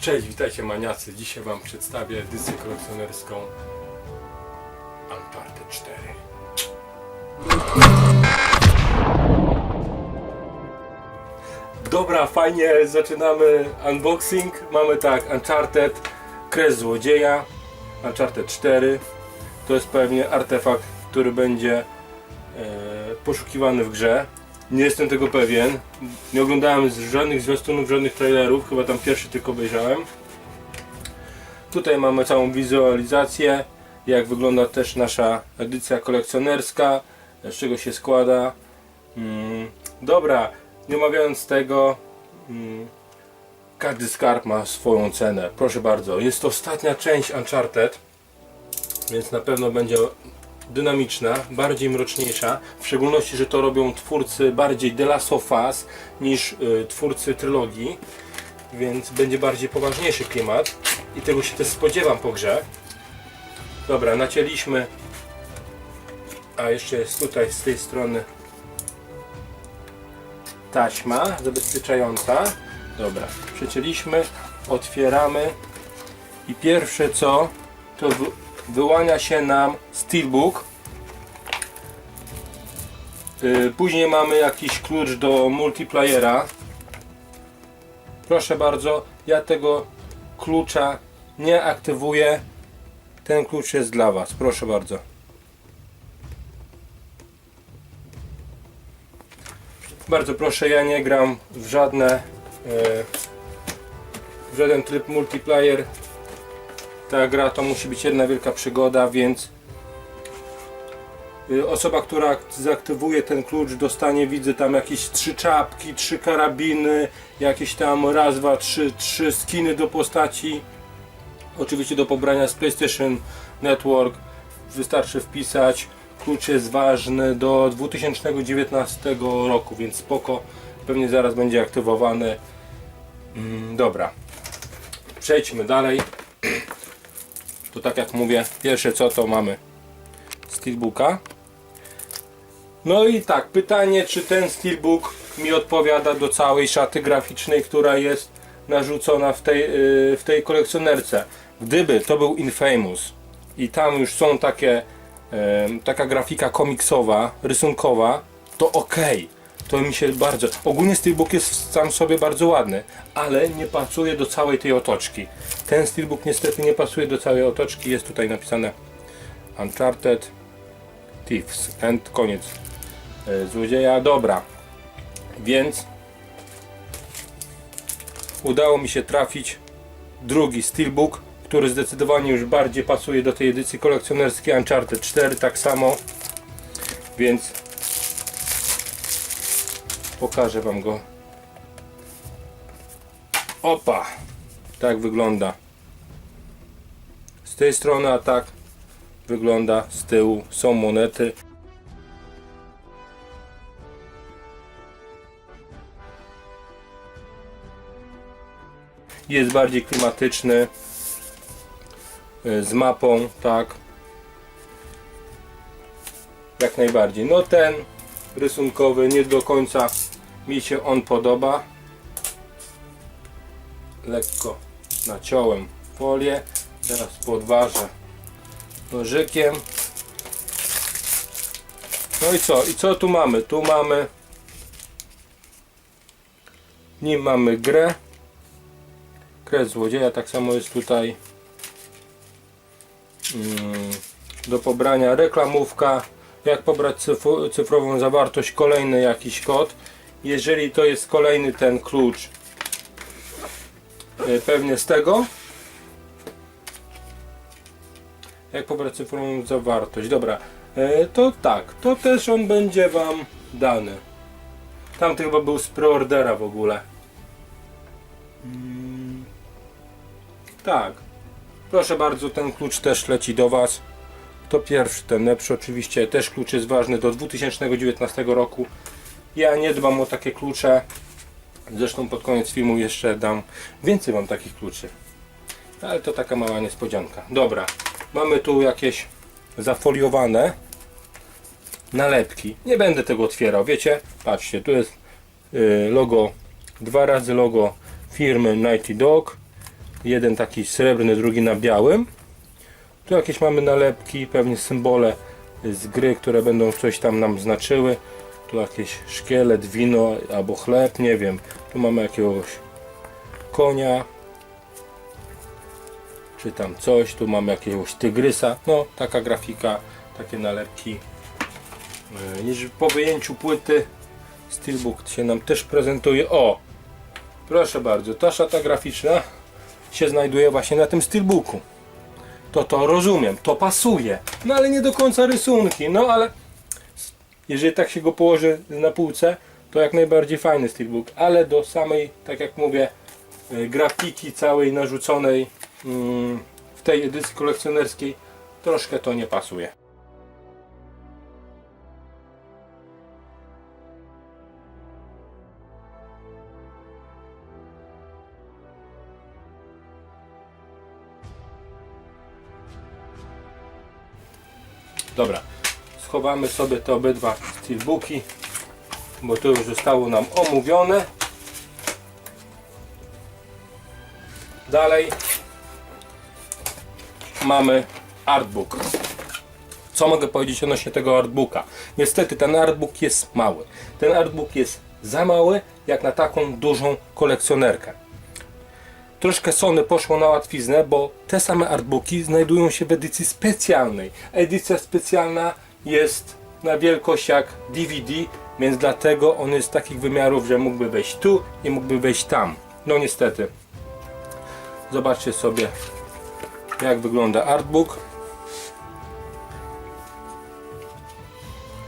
Cześć, witajcie maniacy. Dzisiaj Wam przedstawię edycję kolekcjonerską Uncharted 4. Dobra, fajnie, zaczynamy unboxing. Mamy tak, Uncharted, Kres Złodzieja, Uncharted 4. To jest pewnie artefakt, który będzie e, poszukiwany w grze. Nie jestem tego pewien. Nie oglądałem żadnych zwiastunów, żadnych trailerów, chyba tam pierwszy tylko obejrzałem. Tutaj mamy całą wizualizację, jak wygląda też nasza edycja kolekcjonerska, z czego się składa. Mm, dobra, nie omawiając tego, mm, każdy skarb ma swoją cenę. Proszę bardzo, jest to ostatnia część Uncharted, więc na pewno będzie dynamiczna, bardziej mroczniejsza, w szczególności, że to robią twórcy bardziej The Last of Us niż y, twórcy trylogii, więc będzie bardziej poważniejszy klimat i tego się też spodziewam po grze. Dobra, nacięliśmy, a jeszcze jest tutaj z tej strony taśma zabezpieczająca. Dobra, przecięliśmy, otwieramy i pierwsze co, to wy, wyłania się nam Steelbook. Yy, Później mamy jakiś klucz do multiplayera. Proszę bardzo, ja tego klucza nie aktywuję. Ten klucz jest dla Was. Proszę bardzo. Bardzo proszę, ja nie gram w żadne e, w żaden tryb multiplayer. Ta gra to musi być jedna wielka przygoda, więc y, osoba, która zaktywuje ten klucz dostanie, widzę tam jakieś trzy czapki, trzy karabiny, jakieś tam raz, dwa, trzy, trzy skiny do postaci. Oczywiście do pobrania z PlayStation Network wystarczy wpisać. Klucz jest ważny do 2019 roku, więc spoko. Pewnie zaraz będzie aktywowany. Mm, dobra. Przejdźmy dalej. To tak jak mówię, pierwsze co to mamy Steelbooka. No i tak, pytanie czy ten Steelbook mi odpowiada do całej szaty graficznej, która jest narzucona w tej, yy, w tej kolekcjonerce. Gdyby to był Infamous i tam już są takie yy, taka grafika komiksowa, rysunkowa, to ok. To mi się bardzo. Ogólnie Steelbook jest sam sobie bardzo ładny, ale nie pasuje do całej tej otoczki. Ten Steelbook niestety nie pasuje do całej otoczki. Jest tutaj napisane Uncharted Thieves. End, koniec złodzieja. Dobra, więc udało mi się trafić drugi Steelbook, który zdecydowanie już bardziej pasuje do tej edycji kolekcjonerskiej Uncharted 4, tak samo. Więc pokażę Wam go. Opa! Tak wygląda. Z tej strony, a tak wygląda z tyłu. Są monety. Jest bardziej klimatyczny. y, Z mapą, tak. Jak najbardziej. No ten rysunkowy nie do końca mi się on podoba. Lekko naciąłem folię. Teraz podważę nożykiem. No i co? I co tu mamy? Tu mamy nim mamy grę. Kres złodzieja, tak samo jest tutaj mm, do pobrania reklamówka jak pobrać cyfr- cyfrową zawartość, kolejny jakiś kod. Jeżeli to jest kolejny ten klucz, e, pewnie z tego. Jak pobrać cyfrową zawartość. Dobra, e, to tak, to też on będzie Wam dany. Tamty chyba był z preordera w ogóle. Tak. Proszę bardzo, ten klucz też leci do Was. To pierwszy, ten lepszy oczywiście, też klucz jest ważny do 2019 roku. Ja nie dbam o takie klucze. Zresztą pod koniec filmu jeszcze dam więcej Wam takich kluczy. Ale to taka mała niespodzianka. Dobra, mamy tu jakieś zafoliowane nalepki. Nie będę tego otwierał, wiecie? Patrzcie, tu jest y, logo, dwa razy logo firmy Nighty Dog. Jeden taki srebrny, drugi na białym. Tu jakieś mamy nalepki, pewnie symbole z gry, które będą coś tam nam znaczyły. Tu jakieś szkielet, wino albo chleb, nie wiem. Tu mamy jakiegoś konia, czy tam coś. Tu mamy jakiegoś tygrysa. No, taka grafika, takie nalepki. Niż po wyjęciu płyty Steelbook się nam też prezentuje. O! Proszę bardzo, ta szata graficzna się znajduje właśnie na tym Steelbooku. To to rozumiem, to pasuje. No ale nie do końca rysunki. No ale jeżeli tak się go położy na półce, to jak najbardziej fajny Steelbook. Ale do samej, tak jak mówię, y, grafiki całej narzuconej mm, w tej edycji kolekcjonerskiej troszkę to nie pasuje. Schowamy sobie te obydwa steelbooki, bo to już zostało nam omówione. Dalej mamy artbook. Co mogę powiedzieć odnośnie tego artbooka? Niestety ten artbook jest mały. Ten artbook jest za mały jak na taką dużą kolekcjonerkę. Troszkę Sony poszło na łatwiznę, bo te same artbooki znajdują się w edycji specjalnej. Edycja specjalna jest na wielkość jak DVD, więc dlatego on jest takich wymiarów, że mógłby wejść tu i mógłby wejść tam. No niestety. Zobaczcie sobie jak wygląda artbook.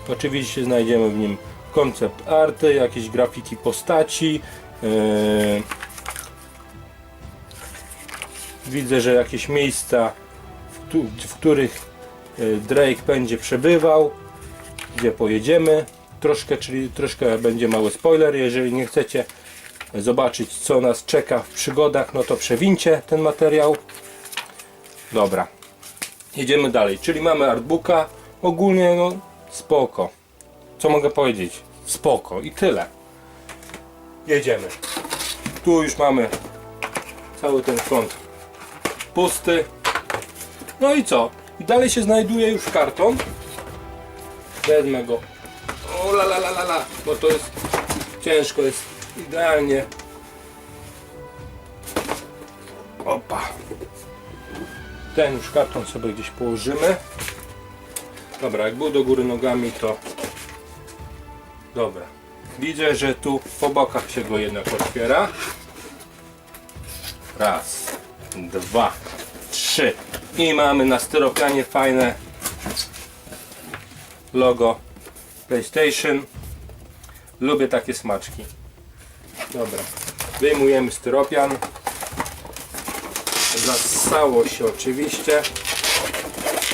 Oczywiście znajdziemy w nim koncept arty, jakieś grafiki postaci. Yy, widzę, że jakieś miejsca, w, których Drake będzie przebywał, gdzie pojedziemy. Troszkę, czyli troszkę będzie mały spoiler. Jeżeli nie chcecie zobaczyć, co nas czeka w przygodach, no to przewincie ten materiał. Dobra, jedziemy dalej. Czyli mamy artbooka. Ogólnie, no spoko. Co mogę powiedzieć? Spoko i tyle. Jedziemy. Tu już mamy cały ten front pusty. No i co? I dalej się znajduje już karton. Wezmę go. O la la la la la, bo to jest ciężko, jest idealnie. Opa. Ten już karton sobie gdzieś położymy. Dobra, jak był do góry nogami, to dobra. Widzę, że tu po bokach się go jednak otwiera. Raz, dwa, trzy. I mamy na styropianie fajne logo PlayStation. Lubię takie smaczki. Dobra. Wyjmujemy styropian. Zasało się oczywiście.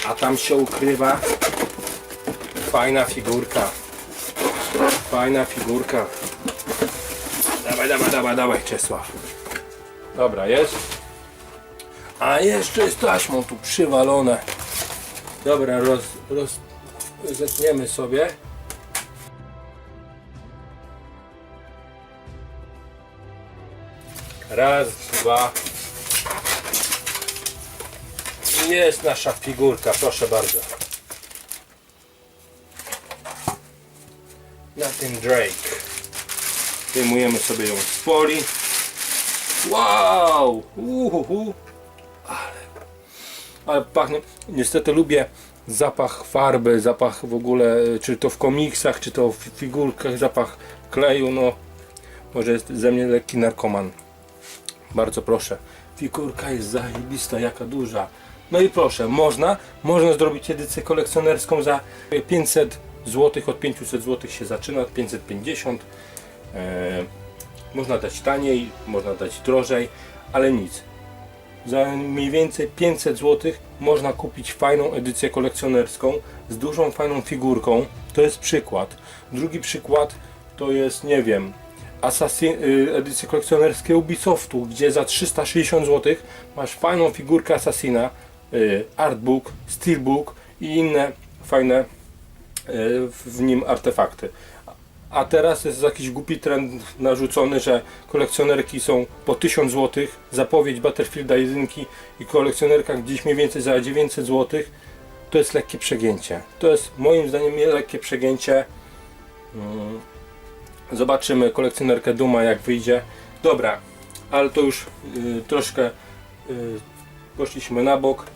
A tam się ukrywa fajna figurka. Fajna figurka. Dawaj, dawaj, dawaj, dawaj, Czesław. Dobra, jest. A jeszcze jest taśmą tu przywalone. Dobra, roz, roz, zetniemy sobie. Raz, dwa. Jest nasza figurka, proszę bardzo. Na tym Drake. Wyjmujemy sobie ją z folii. Wow! Uhuhu. Ale, pachnie. Niestety lubię zapach farby, zapach w ogóle, czy to w komiksach, czy to w figurkach, zapach kleju. No, może jest ze mnie lekki narkoman. Bardzo proszę. Figurka jest zajebista, jaka duża. No i proszę, można, można zrobić edycję kolekcjonerską za 500 zł, od 500 zł się zaczyna, od 550. E, można dać taniej, można dać drożej, ale nic. Za mniej więcej 500 zł można kupić fajną edycję kolekcjonerską z dużą fajną figurką. To jest przykład. Drugi przykład to jest, nie wiem, Assassin, y, edycje kolekcjonerskie Ubisoftu, gdzie za 360 zł masz fajną figurkę Assassina, y, artbook, steelbook i inne fajne y, w nim artefakty. A teraz jest jakiś głupi trend narzucony, że kolekcjonerki są po 1000 zł. Zapowiedź Battlefielda 1 i kolekcjonerka gdzieś mniej więcej za 900 zł. To jest lekkie przegięcie. To jest moim zdaniem lekkie przegięcie. Mm. Zobaczymy kolekcjonerkę Duma jak wyjdzie. Dobra, ale to już y, troszkę y, poszliśmy na bok.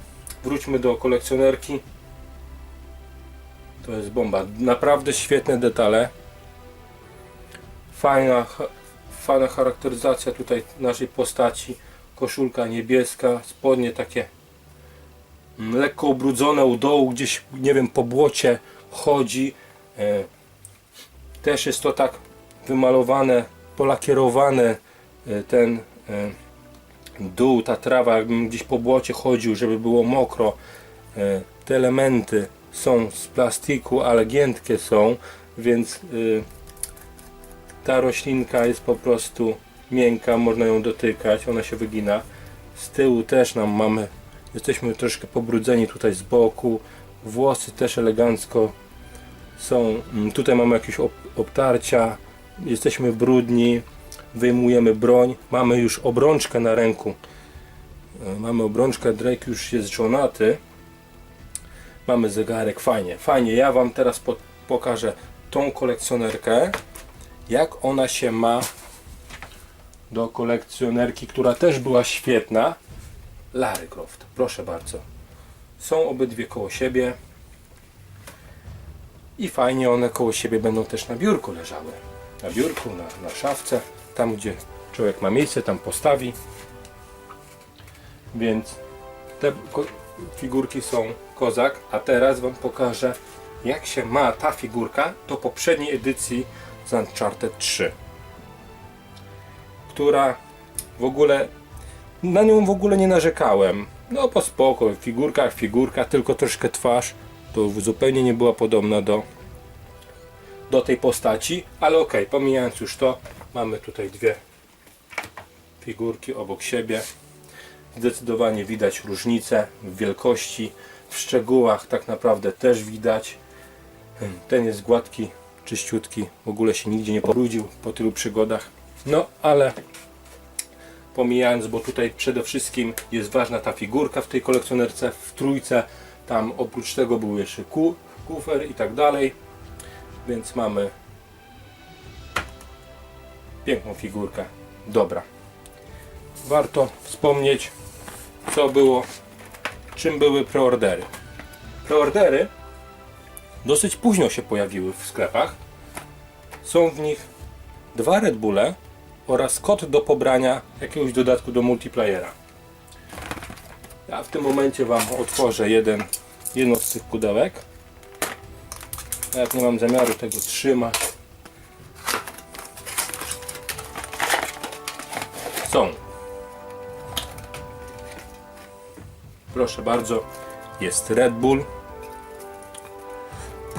Wróćmy do kolekcjonerki. To jest bomba. Naprawdę świetne detale. Fajna, fajna charakteryzacja tutaj naszej postaci. Koszulka niebieska, spodnie takie mm, lekko ubrudzone u dołu, gdzieś nie wiem po błocie chodzi. E, też jest to tak wymalowane, polakierowane e, ten e, dół, ta trawa, jakbym gdzieś po błocie chodził, żeby było mokro. Te elementy są z plastiku, ale giętkie są, więc y, ta roślinka jest po prostu miękka, można ją dotykać, ona się wygina. Z tyłu też nam mamy, jesteśmy troszkę pobrudzeni tutaj z boku, włosy też elegancko są, mm, tutaj mamy jakieś ob obtarcia, jesteśmy brudni, wyjmujemy broń, mamy już obrączkę na ręku, E, mamy obrączkę, Drake już jest żonaty, mamy zegarek, fajnie, fajnie, ja Wam teraz po pokażę tą kolekcjonerkę, jak ona się ma do kolekcjonerki, która też była świetna, Larry Croft, proszę bardzo. Są obydwie koło siebie i fajnie one koło siebie będą też na biurku leżały. Na biurku, na, na szafce, tam gdzie człowiek ma miejsce, tam postawi. Więc te figurki są kozak, a teraz Wam pokażę jak się ma ta figurka do poprzedniej edycji z Uncharted 3 która w ogóle na nią w ogóle nie narzekałem. No po spoko, figurka figurka tylko troszkę twarz to zupełnie nie była podobna do do tej postaci ale okej, pomijając już to mamy tutaj dwie figurki obok siebie. Zdecydowanie widać różnicę w wielkości w szczegółach tak naprawdę też widać. Ten jest gładki, czyściutki, w ogóle się nigdzie nie pobrudził po tylu przygodach. No, ale pomijając, bo tutaj przede wszystkim jest ważna ta figurka w tej kolekcjonerce, w trójce, tam oprócz tego był jeszcze ku, kufer i tak dalej, więc mamy piękną figurkę. Dobra. Warto wspomnieć, co było, czym były preordery. Preordery dosyć późno się pojawiły w sklepach. Są w nich dwa Red Bulle oraz kod do pobrania jakiegoś dodatku do multiplayera. Ja w tym momencie Wam otworzę jeden, jedno z tych pudełek. Nawet nie mam zamiaru tego trzymać. Są. Proszę bardzo, jest Red Bull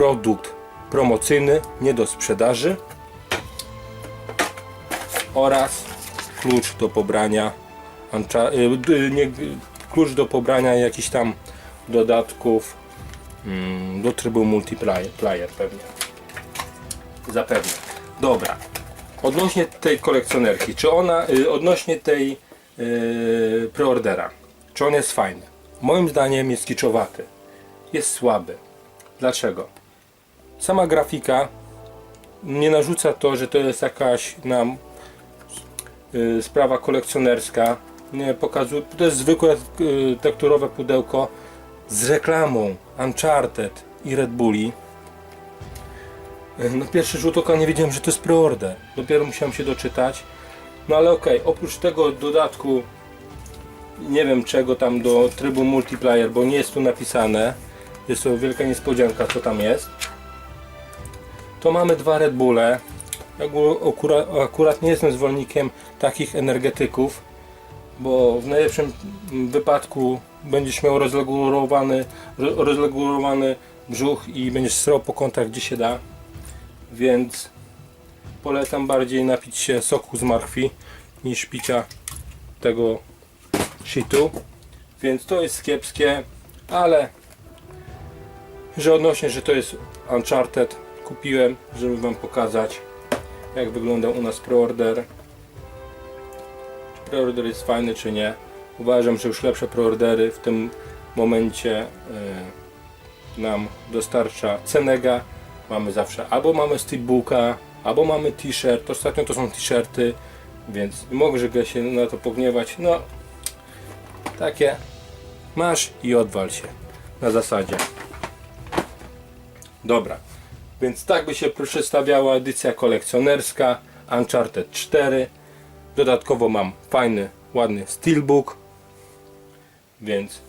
produkt promocyjny, nie do sprzedaży oraz klucz do pobrania y, nie, klucz do pobrania jakichś tam dodatków mm, do trybu multiplayer player pewnie. Zapewne. Dobra. Odnośnie tej kolekcjonerki czy ona y, odnośnie tej y, preordera czy on jest fajny? Moim zdaniem jest kiczowaty. Jest słaby. Dlaczego? Sama grafika nie narzuca to, że to jest jakaś nam y, sprawa kolekcjonerska. Nie pokazuje, to jest zwykłe y, tekturowe pudełko z reklamą Uncharted i Red Bulli. Y, No pierwszy rzut oka nie wiedziałem, że to jest preorder. Dopiero musiałem się doczytać. No ale okej, oprócz tego dodatku nie wiem czego tam do trybu multiplayer, bo nie jest tu napisane. Jest to wielka niespodzianka, co tam jest. To mamy dwa Red Bulle. Ja Akurat, akurat nie jestem zwolennikiem takich energetyków, bo w najlepszym wypadku będziesz miał rozregulowany, ro- rozregulowany brzuch i będziesz srał po kątach gdzie się da. Więc polecam bardziej napić się soku z marchwi niż picia tego shitu. Więc to jest kiepskie, ale że odnośnie, że to jest Uncharted, kupiłem, żeby Wam pokazać jak wygląda u nas preorder. Czy preorder jest fajny czy nie. Uważam, że już lepsze preordery w tym momencie y, nam dostarcza Cenega. Mamy zawsze albo mamy steelbooka, albo mamy t-shirt. Ostatnio to są t-shirty, więc mogę się na to pogniewać. No, takie masz i odwal się na zasadzie. Dobra, więc tak by się przedstawiała edycja kolekcjonerska Uncharted 4. Dodatkowo mam fajny, ładny steelbook. Więc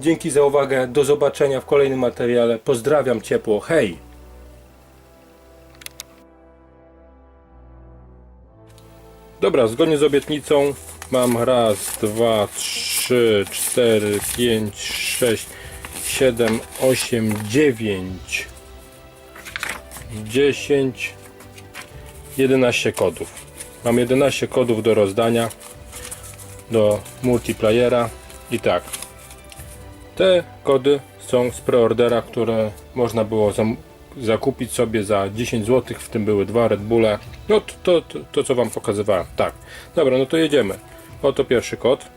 dzięki za uwagę. Do zobaczenia w kolejnym materiale. Pozdrawiam ciepło. Hej! Dobra, zgodnie z obietnicą mam raz, dwa, trzy, cztery, pięć, sześć, siedem, osiem, dziewięć, dziesięć, jedenaście kodów. Mam 11 kodów do rozdania do multiplayera i tak. Te kody są z preordera, które można było zakupić sobie za 10 zł, w tym były dwa Red Bulle. No to, to, to, to co wam pokazywałem. Tak. Dobra, no to jedziemy. Oto pierwszy kod.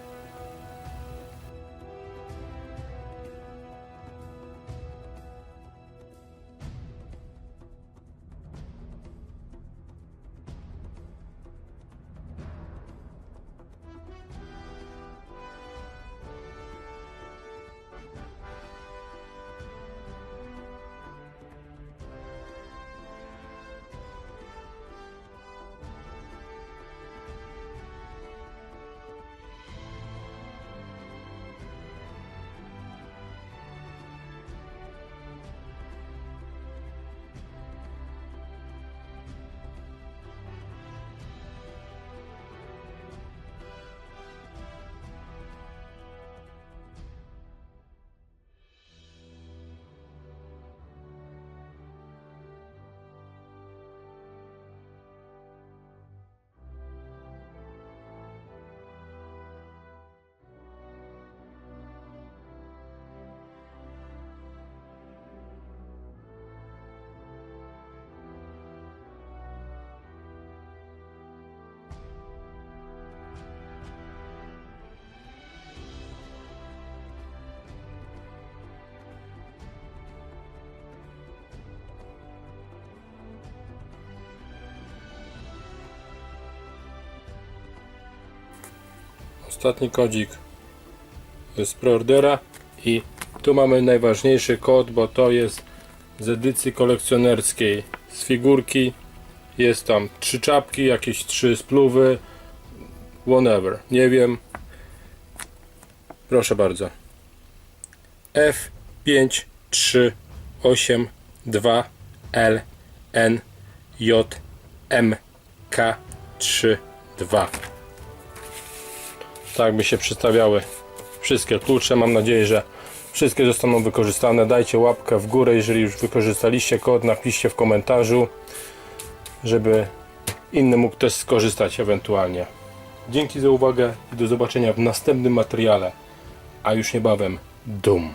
Ostatni kodzik z preordera i tu mamy najważniejszy kod, bo to jest z edycji kolekcjonerskiej. Z figurki jest tam trzy czapki, jakieś trzy spluwy whatever, nie wiem. Proszę bardzo. F 5 3 8 2 L N J M K 3 2 tak by się przedstawiały wszystkie klucze. Mam nadzieję, że wszystkie zostaną wykorzystane. Dajcie łapkę w górę, jeżeli już wykorzystaliście kod, napiszcie w komentarzu, żeby inny mógł też skorzystać ewentualnie. Dzięki za uwagę i do zobaczenia w następnym materiale, a już niebawem Doom.